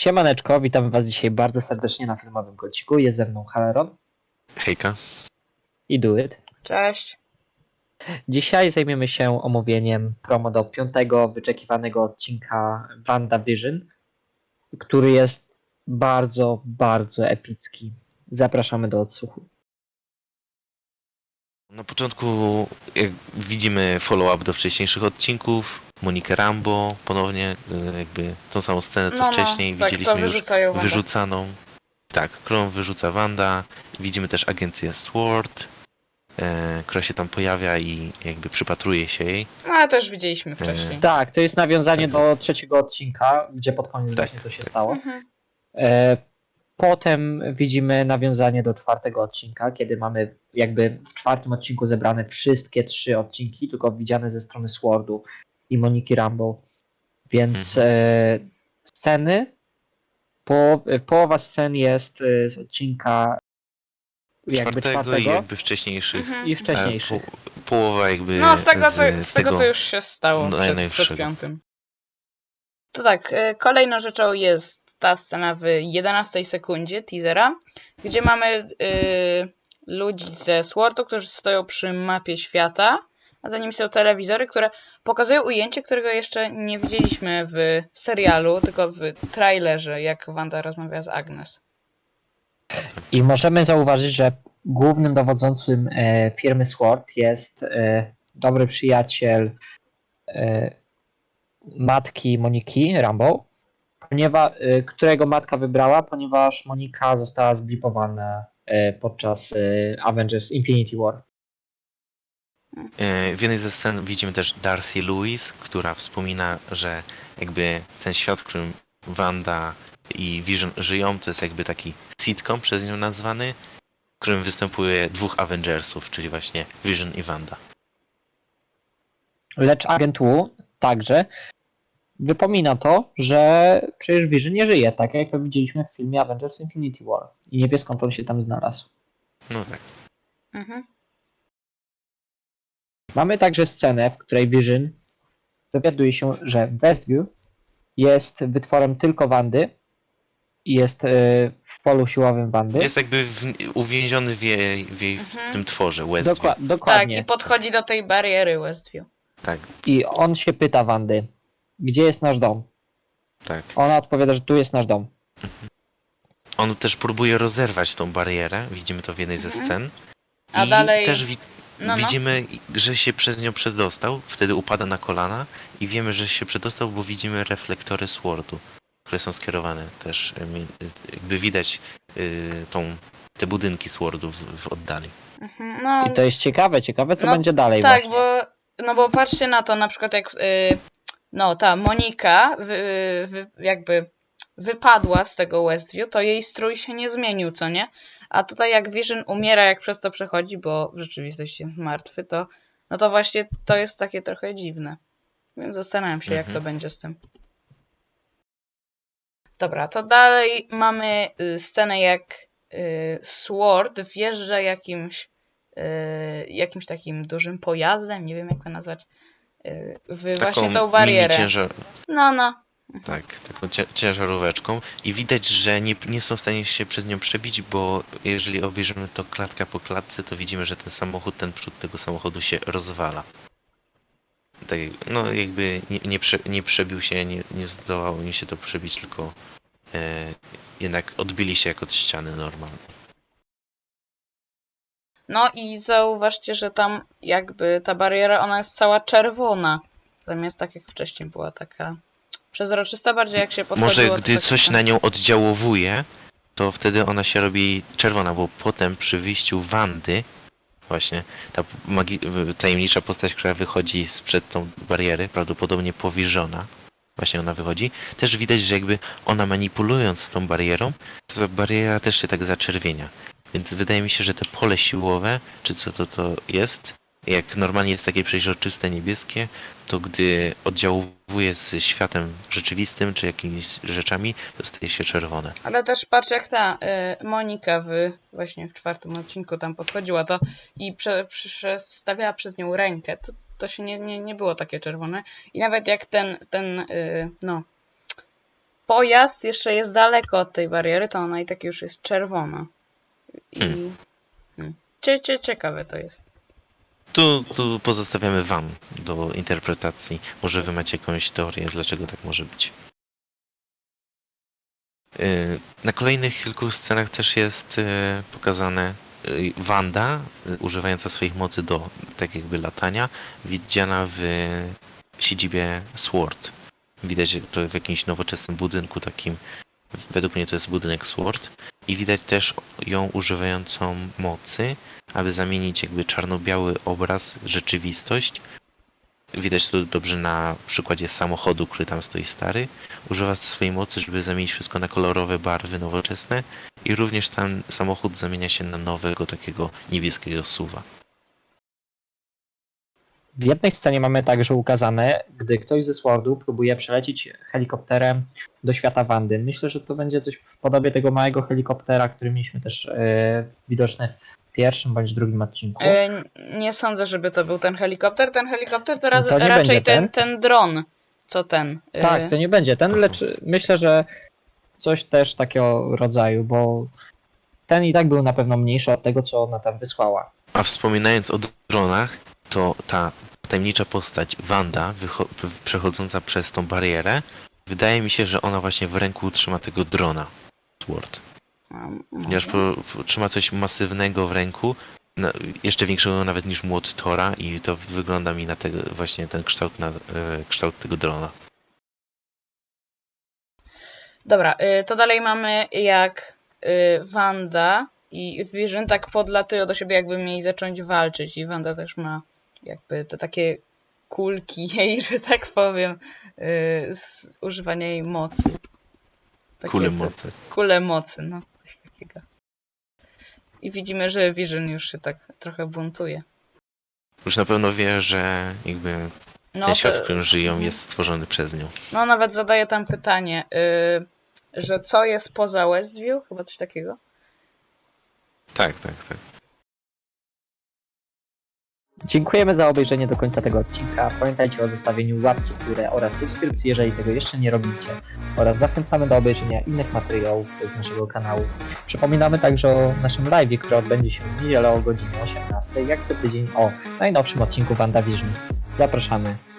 Siemaneczko, witam was dzisiaj bardzo serdecznie na filmowym kociku. Jest ze mną Haleron Hejka. i Duet. Cześć. Dzisiaj zajmiemy się omówieniem promo do piątego wyczekiwanego odcinka WandaVision, który jest bardzo, bardzo epicki. Zapraszamy do odsłuchu. Na początku jak widzimy follow-up do wcześniejszych odcinków. Monikę Rambo ponownie, y, jakby tą samą scenę co No, no, wcześniej. tak, Widzieliśmy już wyrzucaną. Tak, klon wyrzuca Wanda. Widzimy też agencję SWORD, e, która się tam pojawia i jakby przypatruje się jej. No ale też widzieliśmy wcześniej. Tak, to jest nawiązanie Tak. do trzeciego odcinka, gdzie pod koniec Tak. właśnie to się stało. Mhm. E, Potem widzimy nawiązanie do czwartego odcinka, kiedy mamy jakby w czwartym odcinku zebrane wszystkie trzy odcinki, tylko widziane ze strony Swordu i Moniki Rambo. Więc Mhm. e, sceny, po, e, połowa scen jest e, z odcinka jakby Czwartego, czwartego i jakby wcześniejszych. Mhm. i E, wcześniejszych. po, połowa jakby No z tego, co, z, z tego, co już się stało no, przed, przed piątym. To tak, kolejną rzeczą jest ta scena w 11 sekundzie teasera, gdzie mamy y, ludzi ze Swordu, którzy stoją przy mapie świata, a za nimi są telewizory, które pokazują ujęcie, którego jeszcze nie widzieliśmy w serialu, tylko w trailerze, jak Wanda rozmawia z Agnes. I możemy zauważyć, że głównym dowodzącym e, firmy Sword jest e, dobry przyjaciel e, matki Moniki Rambo, ponieważ, e, którego matka wybrała, ponieważ Monika została zblipowana e, podczas e, Avengers Infinity War. E, W jednej ze scen widzimy też Darcy Lewis, która wspomina, że jakby ten świat, w którym Wanda i Vision żyją, to jest jakby taki sitcom przez nią nazwany, w którym występuje dwóch Avengersów, czyli właśnie Vision i Wanda. Lecz agent Wu także wypomina to, że przecież Vision nie żyje, tak jak to widzieliśmy w filmie Avengers Infinity War. I nie wie skąd on się tam znalazł. No tak. Mhm. Mamy także scenę, w której Vision dowiaduje się, że Westview jest wytworem tylko Wandy i jest e, w polu siłowym Wandy. Jest jakby w, uwięziony w, jej, w, jej, w Mhm. tym tworze Westview. Dokła- Tak, dokładnie. i podchodzi do tej bariery Westview. Tak, I on się pyta Wandy, gdzie jest nasz dom? tak. Ona odpowiada, że tu jest nasz dom. On też próbuje rozerwać tą barierę, widzimy to w jednej ze Mhm. scen. A I dalej- też wi- No, no. widzimy, że się przez nią przedostał, wtedy upada na kolana i wiemy, że się przedostał, bo widzimy reflektory Swordu, które są skierowane też, y, y, jakby widać y, tą, te budynki Swordu w, w oddali. Mhm. No, I to jest ciekawe, ciekawe co No, będzie dalej tak, właśnie. bo, no bo patrzcie na to, na przykład jak y, no ta Monika wy, wy, jakby wypadła z tego Westview, to jej strój się nie zmienił, co nie? A tutaj jak Vision umiera, jak przez to przechodzi, bo w rzeczywistości jest martwy, to no to właśnie to jest takie trochę dziwne. Więc zastanawiam się, jak Mhm. to będzie z tym. Dobra, to dalej mamy y, scenę, jak y, Sword wjeżdża jakimś y, jakimś takim dużym pojazdem, nie wiem jak to nazwać, w właśnie tą barierę. No, no. Tak, taką ciężaróweczką i widać, że nie, nie są w stanie się przez nią przebić, bo jeżeli obejrzymy to klatka po klatce, to widzimy, że ten samochód, ten przód tego samochodu się rozwala. Tak, no jakby nie, nie, prze, nie przebił się, nie, nie zdołało im się to przebić, tylko e, jednak odbili się jak od ściany normalnie. No i zauważcie, że tam jakby ta bariera, ona jest cała czerwona. Zamiast tak jak wcześniej była taka przezroczysta, bardziej jak się podchodziło. Może gdy tak coś na nią oddziałowuje, to wtedy ona się robi czerwona, bo potem przy wyjściu Wandy, właśnie ta magi- tajemnicza postać, która wychodzi sprzed tą bariery, prawdopodobnie powierzona, właśnie ona wychodzi, też widać, że jakby ona manipulując tą barierą, to ta bariera też się tak zaczerwienia. Więc wydaje mi się, że te pole siłowe, czy co to to jest, jak normalnie jest takie przejrzyste niebieskie, to gdy oddziałuje z światem rzeczywistym, czy jakimiś rzeczami, to staje się czerwone. Ale też patrz jak ta y, Monika w, właśnie w czwartym odcinku tam podchodziła to i prze, przestawiała przez nią rękę. To, to się nie, nie, nie było takie czerwone. I nawet jak ten, ten y, no pojazd jeszcze jest daleko od tej bariery, to ona i tak już jest czerwona. I... Hmm. Hmm. Cie, cie, ciekawe to jest. Tu, tu pozostawiamy wam do interpretacji. Może wy macie jakąś teorię, dlaczego tak może być. Yy, Na kolejnych kilku scenach też jest yy, pokazane yy, Wanda, używająca swoich mocy do tak jakby latania, widziana w siedzibie SWORD. Widać to w jakimś nowoczesnym budynku takim, według mnie to jest budynek SWORD i widać też ją używającą mocy, aby zamienić jakby czarno-biały obraz rzeczywistość. Widać to dobrze na przykładzie samochodu, który tam stoi stary. Używa swojej mocy, żeby zamienić wszystko na kolorowe barwy nowoczesne i również ten samochód zamienia się na nowego takiego niebieskiego suwa. W jednej scenie mamy także ukazane, gdy ktoś ze Swordu próbuje przelecieć helikopterem do świata Wandy. Myślę, że to będzie coś w podobie tego małego helikoptera, który mieliśmy też e, widoczne w pierwszym bądź drugim odcinku. N- nie sądzę, żeby to był ten helikopter. Ten helikopter to, raz, To raczej ten, ten? ten dron. Co ten? E, Tak, to nie będzie ten, lecz myślę, że coś też takiego rodzaju, bo ten i tak był na pewno mniejszy od tego, co ona tam wysłała. A wspominając o dronach, to ta tajemnicza postać Wanda, przechodząca przez tą barierę, wydaje mi się, że ona właśnie w ręku trzyma tego drona. Sword. a, Ponieważ po, po, trzyma coś masywnego w ręku, na, jeszcze większego nawet niż młot Tora i to wygląda mi na tego, właśnie ten kształt, na, e, kształt tego drona. Dobra, y, to dalej mamy jak y, Wanda i Vision tak podlatują do siebie, jakby mieli zacząć walczyć. I Wanda też ma jakby te takie kulki jej, że tak powiem, y, z używania jej mocy. Takie Kule mocy. Kule mocy, no coś takiego. I widzimy, że Vision już się tak trochę buntuje. Już na pewno wie, że jakby No, ten świat, w to, którym żyją, mhm. jest stworzony przez nią. no nawet zadaje tam pytanie, y, że co jest poza Westview? Chyba coś takiego. Tak, tak, tak. Dziękujemy za obejrzenie do końca tego odcinka. Pamiętajcie o zostawieniu łapki w górę oraz subskrypcji, jeżeli tego jeszcze nie robicie. Oraz zachęcamy do obejrzenia innych materiałów z naszego kanału. Przypominamy także o naszym live, który odbędzie się w niedzielę o godzinie 18, jak co tydzień o najnowszym odcinku WandaVision. Zapraszamy.